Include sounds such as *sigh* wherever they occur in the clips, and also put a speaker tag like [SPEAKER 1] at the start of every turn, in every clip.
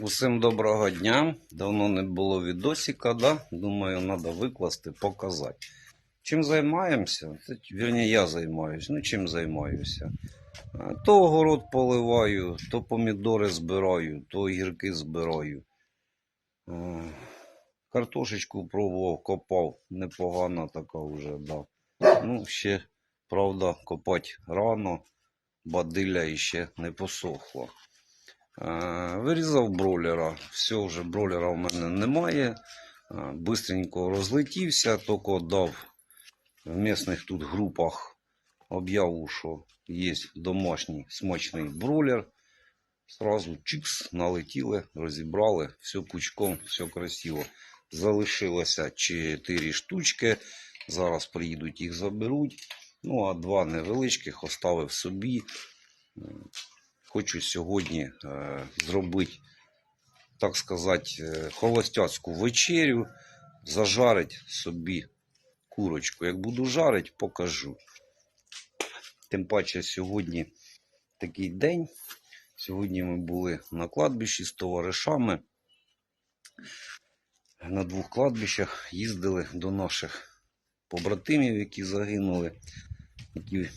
[SPEAKER 1] Усім доброго дня. Давно не було відосика, да? Думаю, треба викласти, показати. Чим займаємося? Вірні, я займаюся. Ну, чим займаюся? То огород поливаю, то помідори збираю, то огірки збираю. Картошечку пробував, копав. Непогана така вже, да. Ну, ще, правда, копати рано, бадилля іще не посохло. Е, Вирізав бролера. Все, вже бролера в мене немає. Е, Бистренько розлетівся, тільки дав в місних тут групах об'яву, що є домашній смачний бролер. Сразу чикс, налетіли, розібрали, все пучком, все красиво. Залишилося 4 штучки. Зараз приїдуть їх заберуть. Ну, а два невеличких оставив собі. Хочу сьогодні е, зробити, так сказати, е, холостяцьку вечерю, зажарити собі курочку. Як буду жарити, покажу. Тим паче сьогодні такий день. Сьогодні ми були на кладбищі з товаришами. На двох кладбищах їздили до наших побратимів, які загинули, які в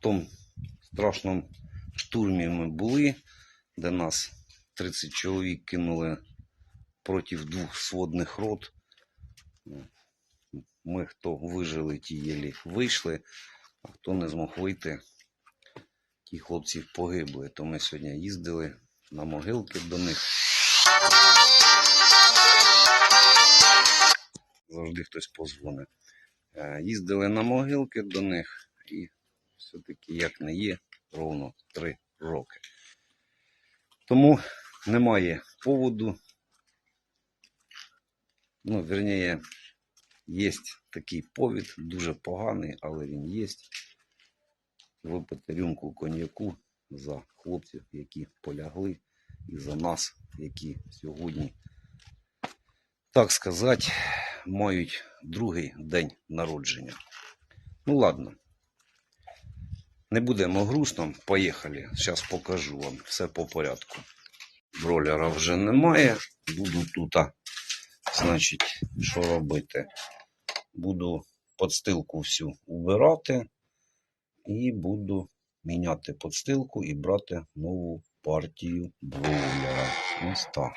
[SPEAKER 1] тому страшному штурмі ми були, де нас 30 чоловік кинули проти двох сводних рот. Ми, хто вижили, ті єлі вийшли, а хто не змог вийти, ті хлопці погибли. То ми сьогодні їздили на могилки до них. Завжди хтось позвонить. Е, Їздили на могилки до них і все-таки як не є, ровно три роки. Тому немає поводу. Ну, верніше, є такий повід, дуже поганий, але він є. Випити рюмку коньяку за хлопців, які полягли, і за нас, які сьогодні, так сказати, мають другий день народження. Ну ладно. Не будемо грустно, поїхали. Зараз покажу вам все по порядку. Бролера вже немає. Буду тут, значить, що робити? Буду подстилку всю убирати і буду міняти подстилку і брати нову партію бройлера. Ось так.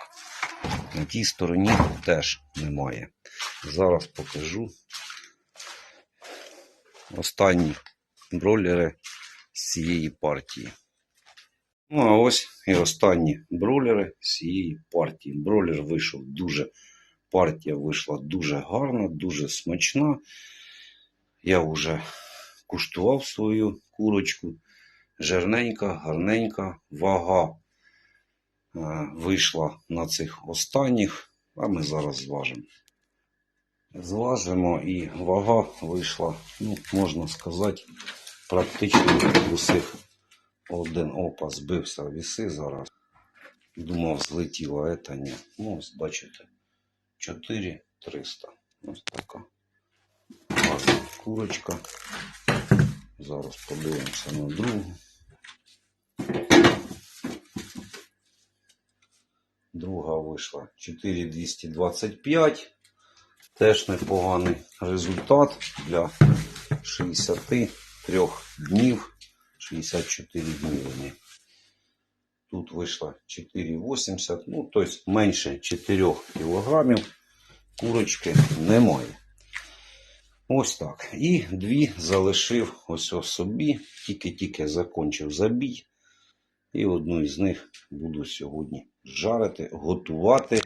[SPEAKER 1] На тій стороні теж немає. Зараз покажу останні бройлери з цієї партії. Ну, а ось і останні бролери з цієї партії. Бролер вийшов дуже, партія вийшла дуже гарна, дуже смачна. Я вже куштував свою курочку. Жирненька, гарненька, вага е, вийшла на цих останніх, а ми зараз зважимо. Зважимо і вага вийшла, ну, можна сказати, практично усіх один опа збився в віси зараз. Думав, злетіло, а це ні. Ну, ось бачите, 4300. Ось така. Гарна курочка. Зараз подивимося на другу. Друга вийшла 4225. Теж непоганий результат для 63 днів, 64 дні. Тут вийшло 4,80, ну, тобто менше 4 кілограмів курочки немає. Ось так. І дві залишив ось ось собі, тільки-тільки закінчив забій. І одну із них буду сьогодні жарити, готувати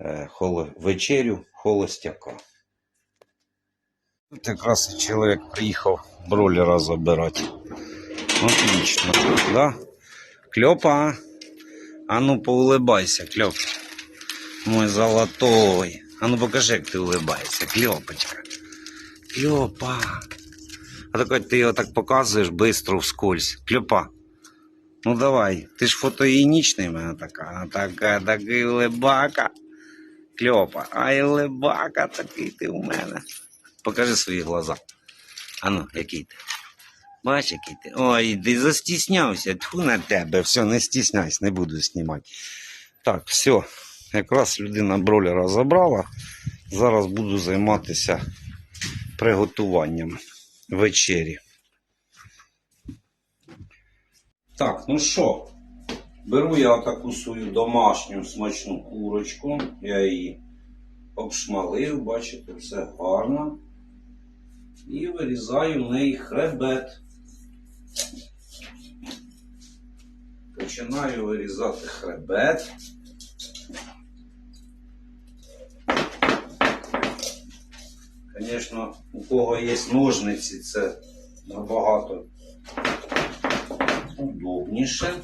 [SPEAKER 1] е, вечерю холостяка. Тут якраз чоловік приїхав бролера забирати. Отлично, да? Кльопа, а ну поулибайся, Кльоп. Мой золотой. А ну покажи, як ти улибаєшся, Кльопочка. Кльопа. А так ти його так показуєш бистро вскользь. Кльопа. Ну давай, ти ж фотоїнічний в мене така. А така, такий улибака. Кльопа. Ай, улибака такий ти у мене. Покажи свої глаза. А ну, який ти? Бач, який ти. Ой, ти застіснявся. Тьфу на тебе. Все, не стісняйся, не буду знімати. Так, все. Якраз людина бролера забрала. Зараз буду займатися приготуванням вечері. Так, ну що, беру я таку свою домашню смачну курочку. Я її обшмалив, бачите, все гарно. І вирізаю в неї хребет. Починаю вирізати хребет. Звісно, у кого є ножниці, це набагато удобніше.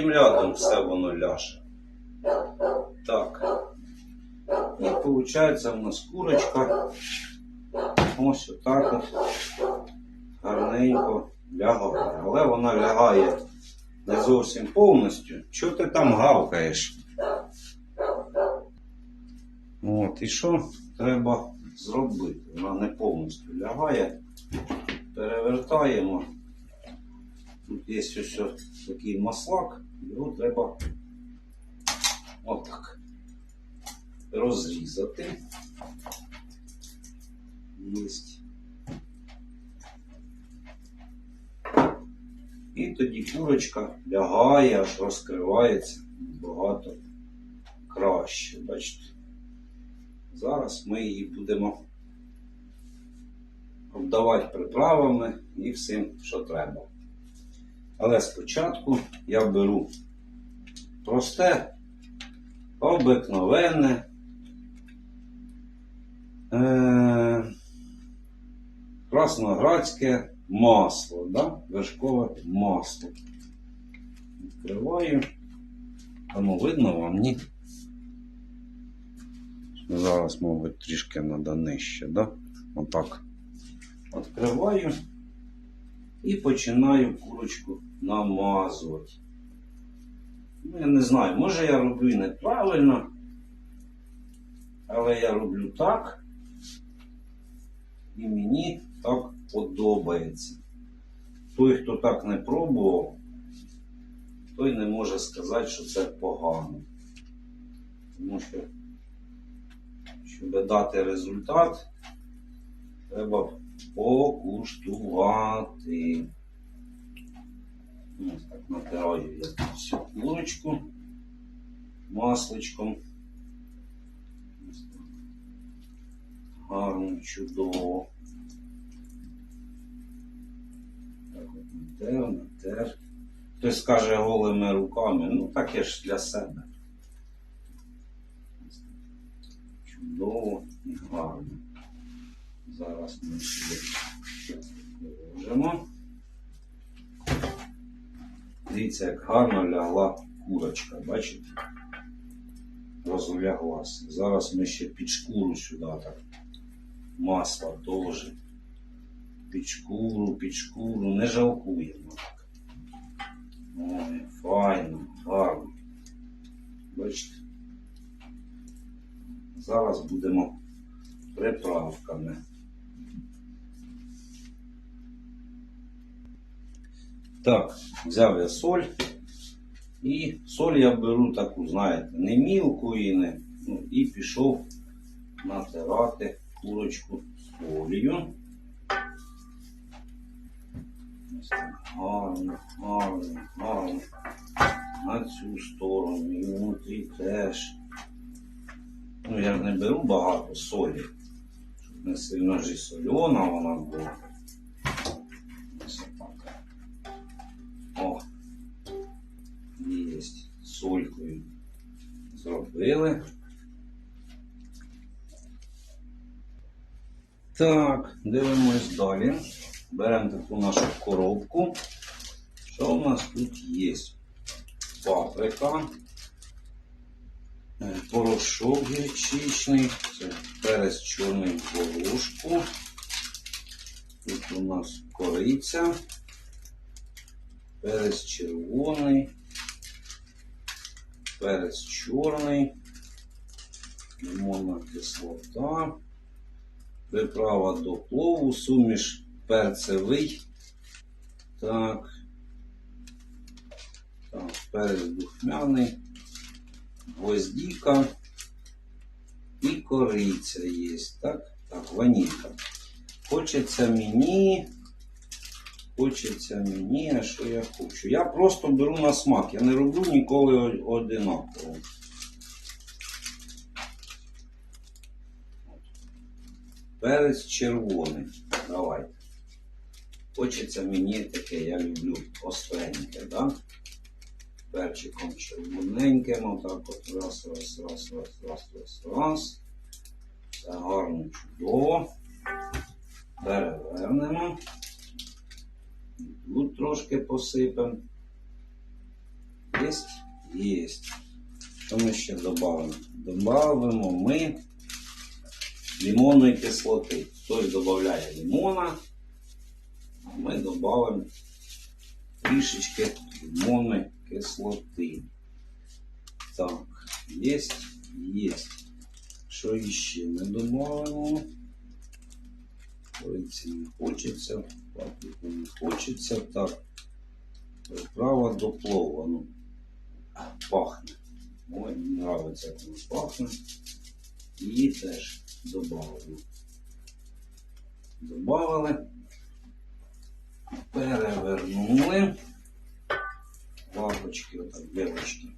[SPEAKER 1] Потім рядом все воно ляже. Так. І виходить у нас курочка. Ось отак от гарненько лягає. Але вона лягає не зовсім повністю. Чого ти там гавкаєш? От, і що треба зробити? Вона не повністю лягає. Перевертаємо. Тут є ось такий маслак, його треба отак розрізати. Єсть. І тоді курочка лягає, аж розкривається багато краще. Бачите? Зараз ми її будемо обдавати приправами і всім, що треба. Але спочатку я беру просте, обикновенне е- красноградське масло, да? вершкове масло. Відкриваю. Воно видно вам, ні? Зараз, мабуть, трішки треба нижче, да? Отак. Відкриваю і починаю курочку намазувати. Ну, я не знаю, може я роблю неправильно, але я роблю так, і мені так подобається. Той, хто так не пробував, той не може сказати, що це погано. Тому що, щоб дати результат, треба покуштувати. Ось так натираю я тут всю курочку масличком. Гарно, чудово. Так от натер, натер. Хтось скаже голими руками, ну таке ж для себе. Чудово і гарно. Зараз ми сюди положимо. Дивіться, як гарно лягла курочка, бачите? Розляглася. Зараз ми ще під шкуру сюди так. Масло теж. Під шкуру, під шкуру. Не жалкуємо. Ой, файно, гарно. Бачите? Зараз будемо приправками. Так, взяв я соль. І соль я беру таку, знаєте, не мілку і не. Ну, і пішов натирати курочку солью. Ось так гарно, гарно, гарно. На цю сторону і внутрі теж. Ну, я не беру багато солі, щоб не сильно ж і сольона вона була. Закрили. Так, дивимось далі. Беремо таку нашу коробку. Що у нас тут є? Паприка, е, порошок гірчичний, це перець чорний горошку. Тут у нас кориця, перець червоний перець чорний, лимонна кислота, приправа до плову, суміш перцевий. Так. Так, перець духмяний, гвоздіка і кориця є. Так, так, ванілька. Хочеться мені. Хочеться мені, що я хочу. Я просто беру на смак. Я не роблю ніколи одинаково. Перець червоний. Давайте. Хочеться мені таке, я люблю остреньке, да? Перчиком червоненьким, отак от раз, раз, раз, раз, раз, раз, раз. Все гарно чудово. Перевернемо. Тут трошки посипемо. Єсть? Єсть. Що ми ще додамо? Добавимо ми лимонної кислоти. Хтось додає лимона, а ми додамо трішечки лимонної кислоти. Так, єсть, єсть. Що іще ми додамо? Кориці не хочеться, не хочеться. Так. Приправа до плова. Ну, пахне. Ой, мені подобається, як воно пахне. Її теж добавлю. Добавили. Перевернули. Лапочки, отак, девочки.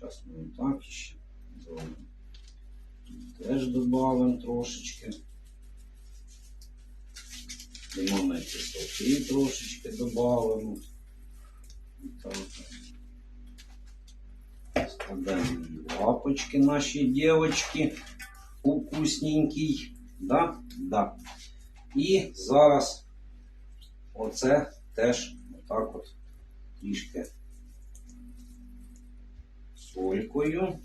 [SPEAKER 1] Зараз ми так ще Теж додамо трошечки. Лимонної кислоти трошечки додамо. Так. Складаємо лапочки наші дівчатки. Вкусненький. Да? Да. І зараз оце теж отак от трішки солькою.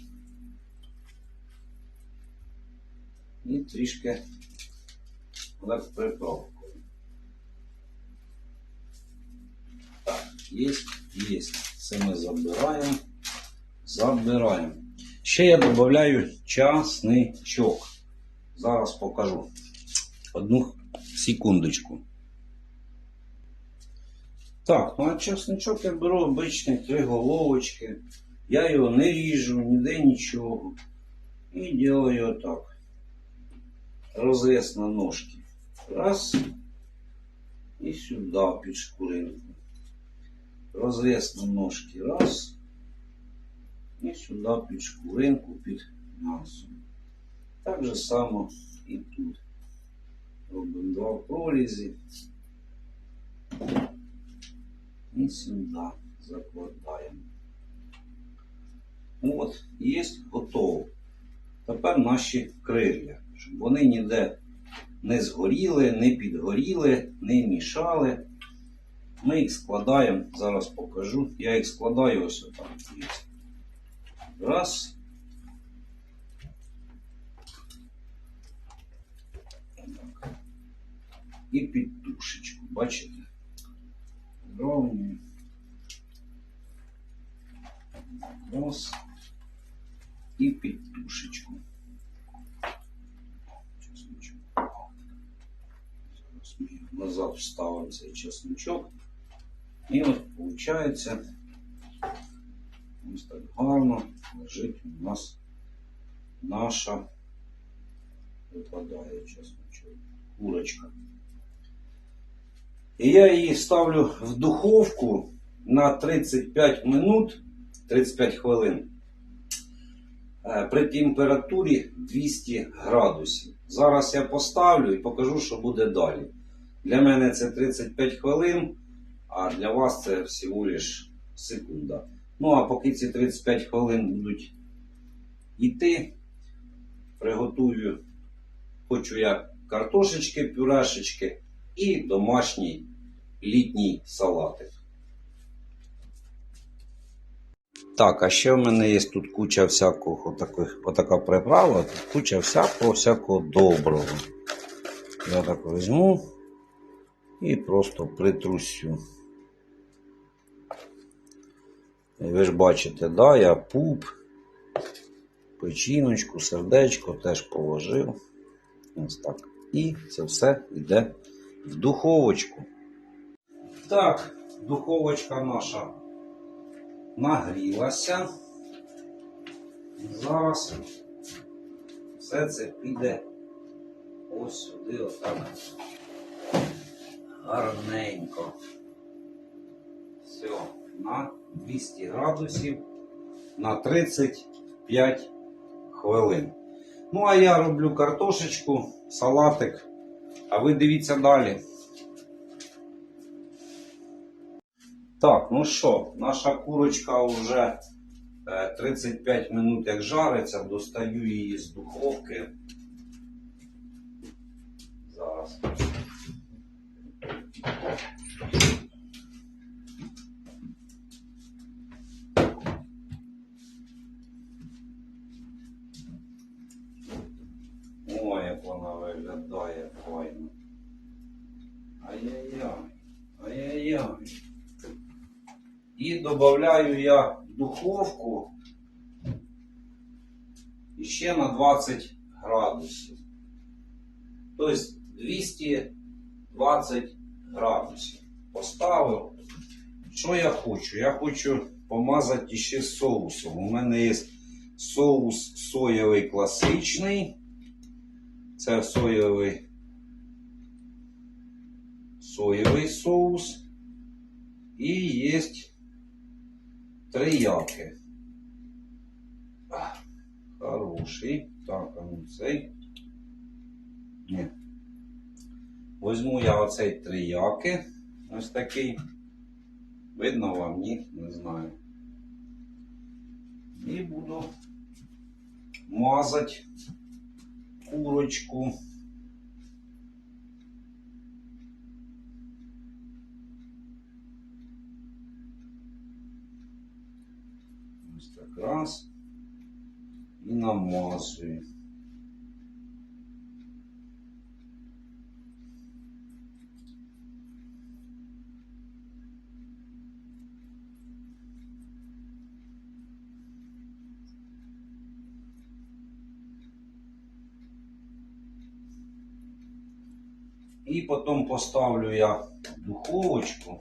[SPEAKER 1] І трішки отак Так, є, є. Це ми забираємо. Забираємо. Ще я додаю часничок. Зараз покажу. Одну секундочку. Так, ну а часничок я беру обичний три головочки. Я його не ріжу, ніде нічого. І делаю отак. Розрез на ножки. Раз. І сюди під шкуринку. Розрез на ножки. Раз. І сюди під шкуринку, під м'ясо. Так же само і тут. Робимо два прорізі. І сюди закладаємо. От, є готово. Тепер наші крилля, щоб вони ніде не згоріли, не підгоріли, не мішали. Ми їх складаємо, зараз покажу. Я їх складаю ось отак. Є. Раз. Так. І під тушечку, бачите? Ровні. Раз. І під тушечку. Чесночок. Зараз ми його назад вставимо цей чесночок. І от виходить ось так гарно лежить у нас наша випадає чесночок, курочка. І я її ставлю в духовку на 35 минут, 35 хвилин. Е, При температурі 200 градусів. Зараз я поставлю і покажу, що буде далі. Для мене це 35 хвилин, а для вас це всього лиш секунда. Ну, а поки ці 35 хвилин будуть йти, приготую, хочу я картошечки, пюрешечки і домашній літній салатик. Так, а ще в мене є тут куча всякого таких, отака приправа, тут куча всякого, всякого доброго. Я так візьму і просто притрусю. Ви ж бачите, да, я пуп, печіночку, сердечко теж положив. Ось так. І це все йде в духовочку. Так, духовочка наша нагрілася. Зараз все це піде ось сюди, отак. Гарненько. Все, на 200 градусів на 35 хвилин. Ну, а я роблю картошечку, салатик. А ви дивіться далі. Так, ну що, наша курочка вже е, 35 минут як жариться, достаю її з духовки. Додаю я в духовку ще на 20 градусів. Тобто 220 градусів. Поставив. Що я хочу? Я хочу помазати ще соусом. У мене є соус соєвий класичний. Це соєвий соєвий соус. І є трияки. Хороший. Так, а ну цей. Ні. Возьму я оцей трияки. Ось такий. Видно вам, ні? Не знаю. І буду мазати курочку. раз. І намазую. І потім поставлю я в духовочку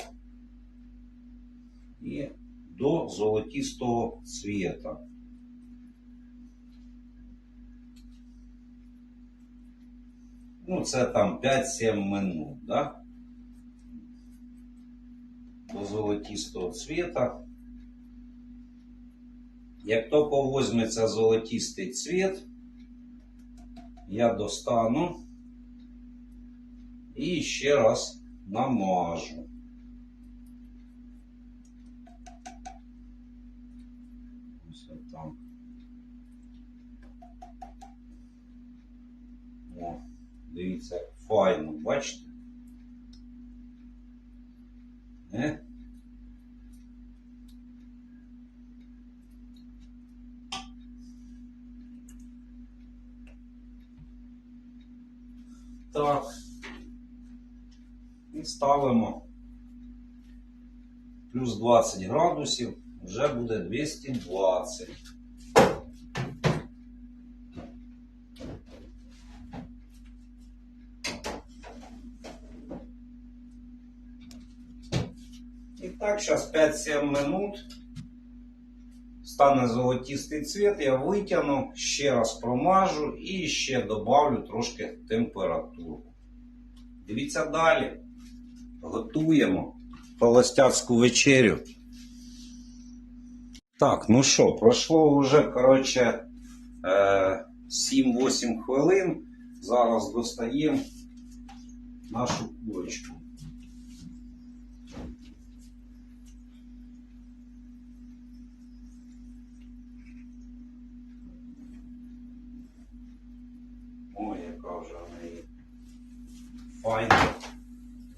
[SPEAKER 1] і До золотистого цвета. Ну, це там 5-7 минут, да? До золотистого цвета. Як тільки возьметься золотистий цвет, я достану і ще раз намажу. Файно, бачите? Е? Так. І ставимо плюс 20 градусів, вже буде 220. Зараз 5-7 минут. Стане золотистий цвет, я витягну, ще раз промажу і ще добавлю трошки температуру. Дивіться далі. Готуємо холостяцьку вечерю. Так, ну що, пройшло вже, коротше, е, 7-8 хвилин. Зараз достаємо нашу курочку. Файна.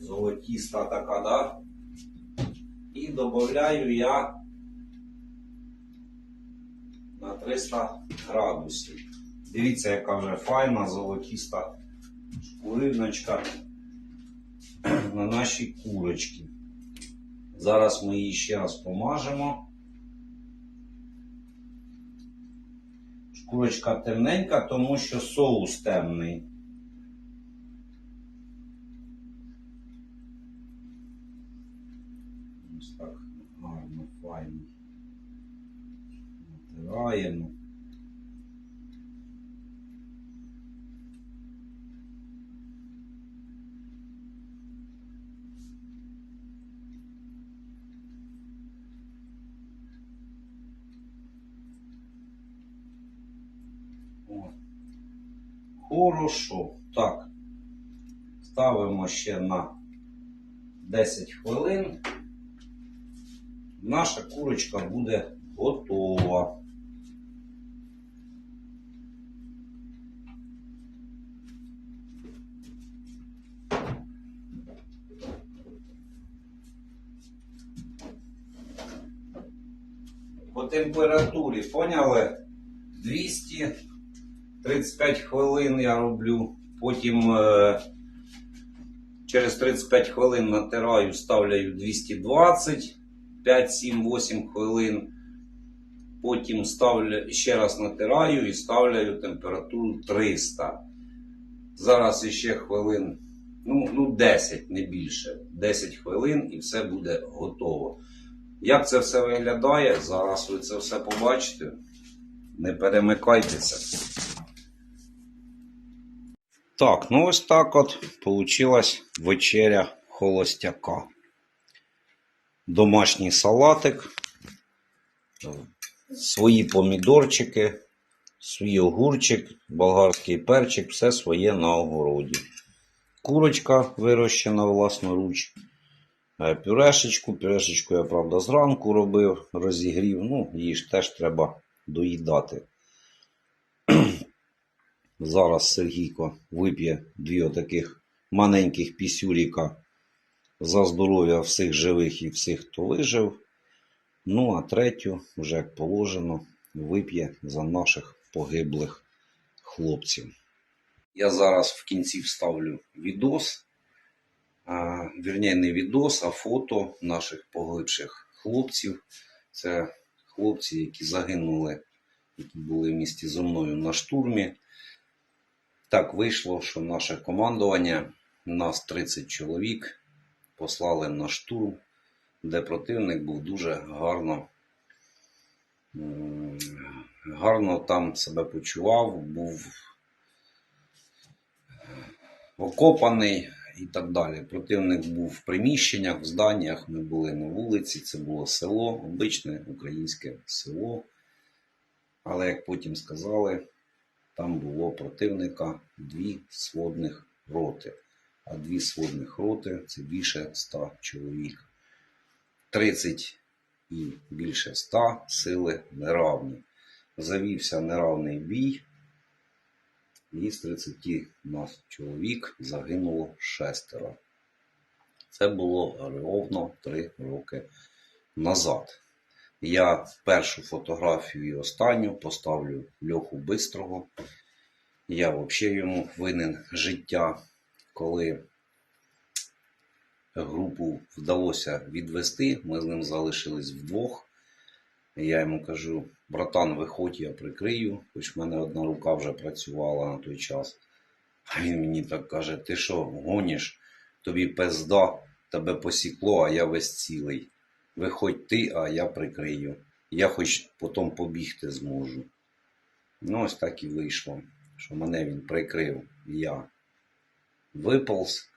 [SPEAKER 1] Золотіста така, да? І додаю я на 300 градусів. Дивіться, яка вже файна, золотіста шкуриночка *clears throat* на нашій курочці. Зараз ми її ще раз помажемо. Шкурочка темненька, тому що соус темний. Хорошо. Так. Ставимо ще на 10 хвилин. Наша курочка буде готова. По температурі, поняли? 235 хвилин я роблю. Потім е, через 35 хвилин натираю, ставляю 220, 5, 7, 8 хвилин. Потім ставлю, ще раз натираю і ставляю температуру 300. Зараз іще хвилин, ну, ну 10, не більше. 10 хвилин і все буде готово. Як це все виглядає? Зараз ви це все побачите. Не перемикайтеся. Так, ну ось так от получилась вечеря холостяка. Домашній салатик, свої помідорчики, свій огурчик, болгарський перчик, все своє на огороді. Курочка вирощена власноруч. Е, Пюрешечку, пюрешечку я, правда, зранку робив, розігрів. Ну, її ж теж треба доїдати. Зараз Сергійко вип'є дві отаких маленьких пісюріка за здоров'я всіх живих і всіх, хто вижив. Ну, а третю, вже як положено, вип'є за наших погиблих хлопців. Я зараз в кінці вставлю відос. А, вірні, не відос, а фото наших погибших хлопців. Це хлопці, які загинули, які були в місті зі мною на штурмі. Так вийшло, що наше командування, нас 30 чоловік, послали на штурм, де противник був дуже гарно, гарно там себе почував, був окопаний і так далі. Противник був в приміщеннях, в зданнях, ми були на вулиці, це було село, обичне українське село. Але як потім сказали, там було противника дві сводних роти. А дві сводних роти це більше 100 чоловік. 30 і більше 100 сили неравні. Завівся неравний бій, і з 30 нас чоловік загинуло шестеро. Це було ровно 3 роки назад. Я першу фотографію і останню поставлю Льоху Бистрого. Я взагалі йому винен життя, коли групу вдалося відвести, ми з ним залишились вдвох. Я йому кажу, братан, виходь, я прикрию, хоч в мене одна рука вже працювала на той час. А він мені так каже: ти що, гоніш? Тобі пизда, тебе посікло, а я весь цілий. Виходь ти, а я прикрию. Я хоч потім побігти зможу. Ну, ось так і вийшло, що мене він прикрив. Я виполз,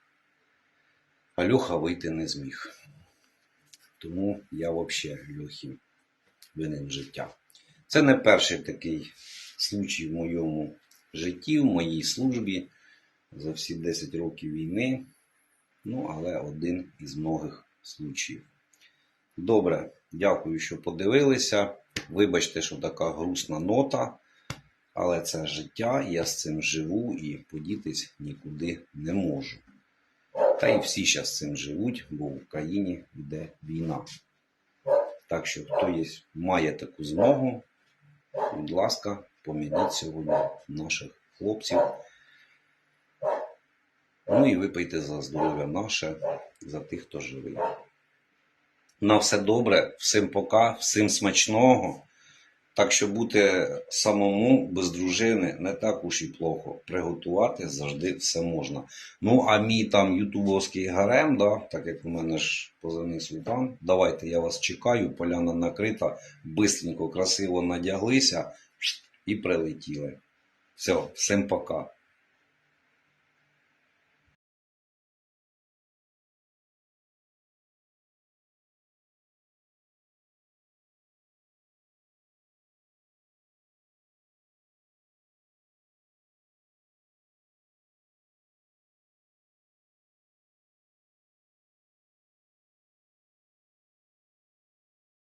[SPEAKER 1] а Льоха вийти не зміг. Тому я взагалі Льохі винен життя. Це не перший такий случай в моєму житті, в моїй службі за всі 10 років війни. Ну, але один із многих случаїв. Добре, дякую, що подивилися. Вибачте, що така грустна нота, але це життя, я з цим живу і подітись нікуди не можу. Та і всі зараз цим живуть, бо в Україні йде війна. Так що, хто є, має таку змогу, будь ласка, помініть сьогодні наших хлопців. Ну і випийте за здоров'я наше, за тих, хто живий. На все добре, всім пока, всім смачного. Так що бути самому без дружини не так уж і плохо. Приготувати завжди все можна. Ну, а мій там ютубовський гарем, да, так як у мене ж позивний султан, давайте я вас чекаю, поляна накрита, бистренько, красиво надяглися і прилетіли. Все, всім пока.